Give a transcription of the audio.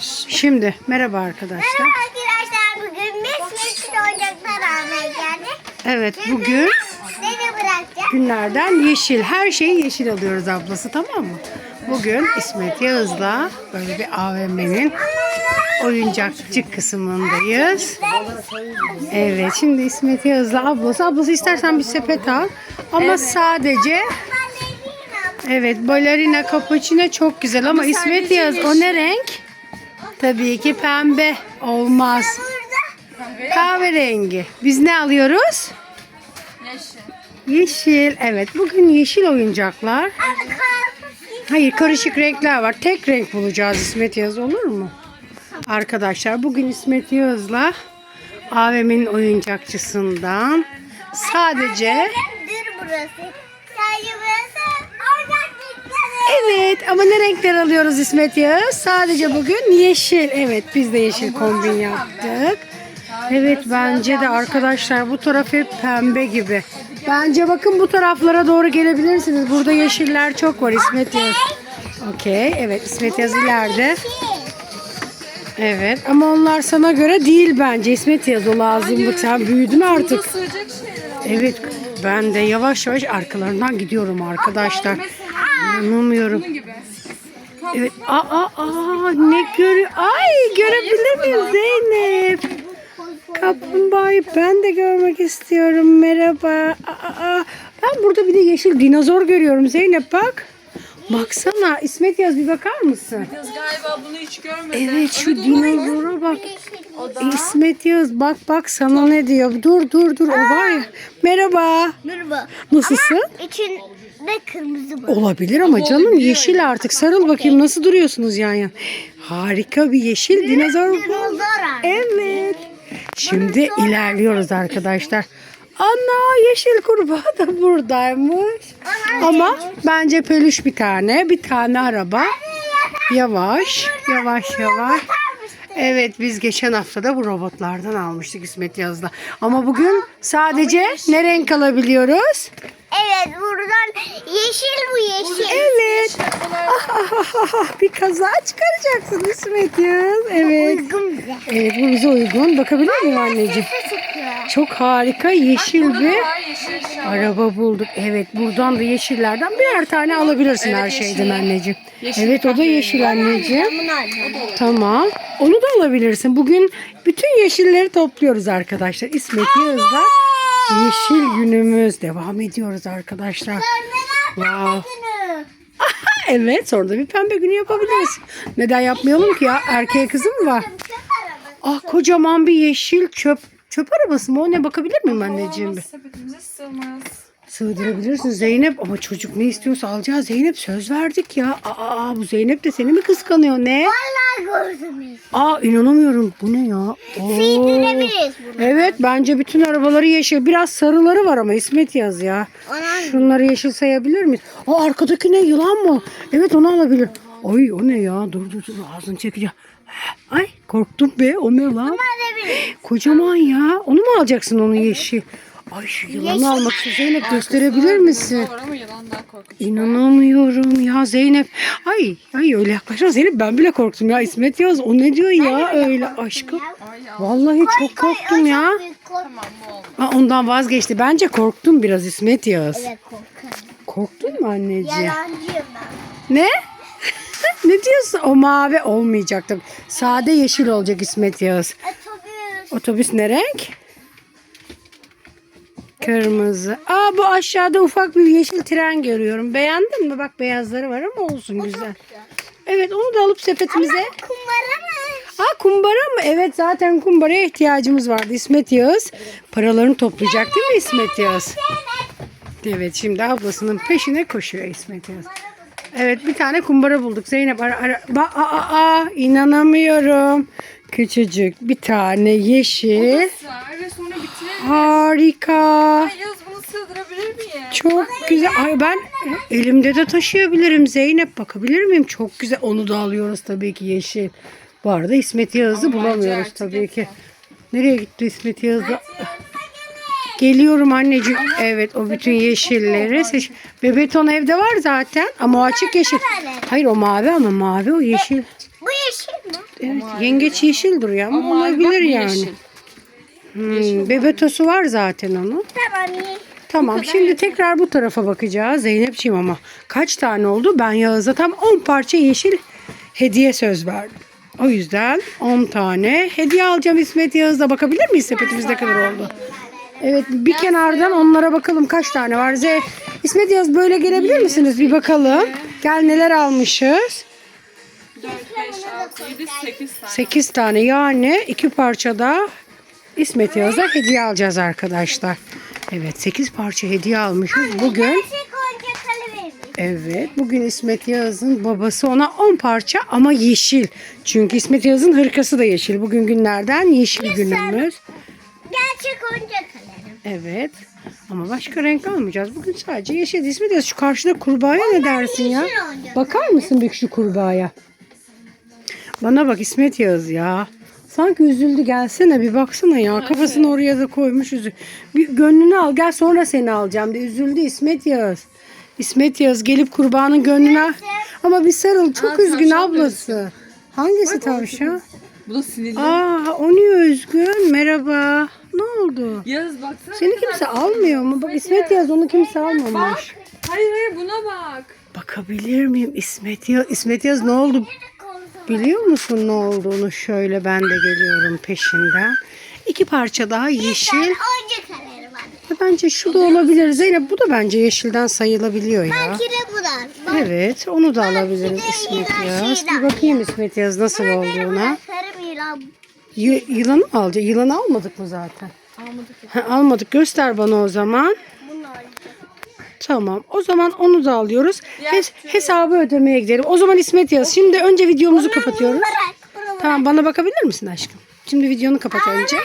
Şimdi merhaba arkadaşlar. Merhaba arkadaşlar bugün Mesut oyuncaklar almaya geldik. Evet bugün Seni bırakacağım. günlerden yeşil. Her şeyi yeşil alıyoruz ablası tamam mı? Bugün İsmet Yağız'la böyle bir AVM'nin oyuncakçı kısmındayız. Evet şimdi İsmet Yağız'la ablası. Ablası istersen bir sepet al. Ama sadece evet balerina cappuccino çok güzel ama İsmet Yağız o ne renk? Tabii ki pembe olmaz. Kahverengi. Biz ne alıyoruz? Yeşil. Evet bugün yeşil oyuncaklar. Hayır karışık renkler var. Tek renk bulacağız İsmet Yağız olur mu? Arkadaşlar bugün İsmet Yağız'la AVM'nin oyuncakçısından sadece Dur burası. Sadece burası oyuncaklıkları. Evet ama ne renkler alıyoruz İsmet Yağız? Sadece bugün yeşil. Evet biz de yeşil kombin yaptık. Evet bence de arkadaşlar bu taraf hep pembe gibi. Bence bakın bu taraflara doğru gelebilirsiniz. Burada yeşiller çok var İsmet Yağız. Okey evet İsmet Yağız ileride. Evet ama onlar sana göre değil bence İsmet Yağız o lazımlık. Sen büyüdün artık. Evet ben de yavaş yavaş arkalarından gidiyorum arkadaşlar. İnanamıyorum. Evet. Aa, aa, aa, ne görüyor? Ay görebilir miyim Zeynep? Kaplumbağayı ben de görmek istiyorum. Merhaba. Aa, aa. Ben burada bir de yeşil dinozor görüyorum Zeynep bak. Baksana İsmet Yaz bir bakar mısın? Yaz galiba bunu hiç görmedim. Evet şu dinozora bak. İsmet Yaz bak bak sana ne diyor. Dur dur dur o var ya. Merhaba. Merhaba. Nasılsın? İçinde kırmızı bu. Olabilir ama canım yeşil artık. Sarıl bakayım nasıl duruyorsunuz yan yan. Harika bir yeşil dinozor bu. Dinozor abi. Evet. Şimdi ilerliyoruz arkadaşlar. Ana yeşil kurbağa da buradaymış. Ama bence peluş bir tane. Bir tane araba. Yavaş yavaş yavaş. Evet biz geçen hafta da bu robotlardan almıştık İsmet Yaz'da. Ama bugün sadece ne renk alabiliyoruz? Evet buradan yeşil bu yeşil. Evet. bir kaza çıkaracaksın İsmet Yaz. Evet. Uygun bize. Evet bu bize uygun. Bakabilir miyim anneciğim? Çok harika yeşil bir şey. araba bulduk. Evet buradan da yeşillerden birer tane alabilirsin her şeyden anneciğim. evet o da yeşil anneciğim. Tamam. Onu da alabilirsin. Bugün bütün yeşilleri topluyoruz arkadaşlar. İsmet Yağız'la yeşil günümüz. Devam ediyoruz arkadaşlar. Wow. Evet sonra da bir pembe günü yapabiliriz. Neden yapmayalım ki ya? Erkeğe kızı mı var? Ah kocaman bir yeşil çöp. Çöp arabası mı o ne bakabilir miyim anneciğim? bir? Sepetimize sığmaz. Sığdırabilirsin Zeynep ama çocuk ne istiyorsa alacağız Zeynep söz verdik ya. Aa bu Zeynep de seni mi kıskanıyor ne? Vallahi gördünüz. Aa inanamıyorum bu ne ya? Oo. Sığdırabiliriz bunu. Evet bence bütün arabaları yeşil. Biraz sarıları var ama İsmet yaz ya. Şunları yeşil sayabilir miyiz? Aa arkadaki ne yılan mı? Evet onu alabilir. Ay o ne ya? Dur dur dur ağzını çekeceğim. Ay korktum be o ne lan? Kocaman ya. Onu mu alacaksın onu yeşil? Ay şu yılanı almak için Zeynep gösterebilir misin? Ama korkunç. İnanamıyorum ya Zeynep. Ay ay öyle yaklaşma Zeynep ben bile korktum ya İsmet Yaz o ne diyor ya öyle aşkım. Vallahi çok korktum ya. Tamam bu oldu. Aa, ondan vazgeçti. Bence korktum biraz İsmet Yaz. Evet korkarım. Korktun mu anneciğim? Yalancıyım ben. Ne? ne diyorsun? O mavi olmayacak tabii. Sade yeşil olacak İsmet Yağız. Otobüs. Otobüs ne renk? Kırmızı. Aa bu aşağıda ufak bir yeşil tren görüyorum. Beğendin mi? Bak beyazları var ama olsun güzel. Evet onu da alıp sepetimize. Kumbara mı? Aa kumbara mı? Evet zaten kumbaraya ihtiyacımız vardı İsmet Yağız. Paralarını toplayacak değil mi İsmet Yağız? Evet şimdi ablasının peşine koşuyor İsmet Yağız. Evet bir tane kumbara bulduk. Zeynep ara ara. Ba aa, aa, aa, inanamıyorum. Küçücük bir tane yeşil. Sığar ve sonra. Harika. Ay Yaz bunu sığdırabilir miyim? Çok güzel. Ay ben elimde de taşıyabilirim Zeynep. Bakabilir miyim? Çok güzel. Onu da alıyoruz tabii ki yeşil. Bu arada İsmet Yağız'ı Ama bulamıyoruz tabii ki. Nereye gitti İsmet Yağız'ı? Geliyorum anneciğim. Evet o bütün yeşilleri seç. Bebeton evde var zaten ama o açık yeşil. Hayır o mavi ama mavi o yeşil. Bu yeşil mi? Evet, yengeç yeşil duruyor ama, Ama olabilir bak bu yani. yeşil. Hmm, bebetosu var zaten onun. Tamam. ye. Tamam şimdi tekrar bu tarafa bakacağız Zeynepciğim ama kaç tane oldu? Ben Yağız'a tam 10 parça yeşil hediye söz verdim. O yüzden 10 tane hediye alacağım İsmet Yağız'la bakabilir miyiz sepetimiz ne kadar oldu? Evet bir kenardan onlara bakalım kaç tane var. Z İsmet Yağız böyle gelebilir misiniz bir bakalım. Gel neler almışız. 4, 5, 6, 7, 8 tane. 8 tane yani iki parçada İsmet Yağız'a hediye alacağız arkadaşlar. Evet 8 parça hediye almışız. Bugün vermiş. Evet, bugün İsmet Yağız'ın babası ona 10 parça ama yeşil. Çünkü İsmet Yağız'ın hırkası da yeşil. Bugün günlerden yeşil günümüz. Gerçek oyuncakları. Evet. Ama başka renk almayacağız. Bugün sadece yeşil. İsmet Yağız şu karşıda kurbağaya ne dersin ya? yeşil oyuncak. Bakar mısın bir şu kurbağaya? Bana bak İsmet Yağız ya. Sanki üzüldü gelsene bir baksana ya. Kafasını oraya da koymuş üzü. Bir gönlünü al gel sonra seni alacağım de üzüldü İsmet Yağız. İsmet Yağız gelip kurbanın gönlüne. Ama bir sarıl çok Aa, üzgün tavşan ablası. Hangisi tavşan? Bu da sinirli. Aa o niye üzgün? Merhaba. Ne oldu? Yağız baksana. Seni kimse almıyor mu? Bak İsmet Yağız onu kimse almamış. Bak. Hayır hayır buna bak. Bakabilir miyim İsmet Yağız? İsmet Yağız ne oldu? Biliyor musun ne olduğunu? Şöyle ben de geliyorum peşinden. İki parça daha yeşil. Ya Bence şu da olabilir. Zeynep bu da bence yeşilden sayılabiliyor ya. Belki de bu da. Evet onu da alabiliriz İsmet şeyden. Bir bakayım İsmet Yağız nasıl olduğuna. Y- yılanı mı alacağız? Yılanı almadık mı zaten? Almadık. Ha, almadık. Göster bana o zaman. Tamam. O zaman onu da alıyoruz. Hes- hesabı ödemeye gidelim. O zaman İsmet Yağız. Şimdi önce videomuzu kapatıyoruz. Tamam bana bakabilir misin aşkım? Şimdi videonu kapat önce.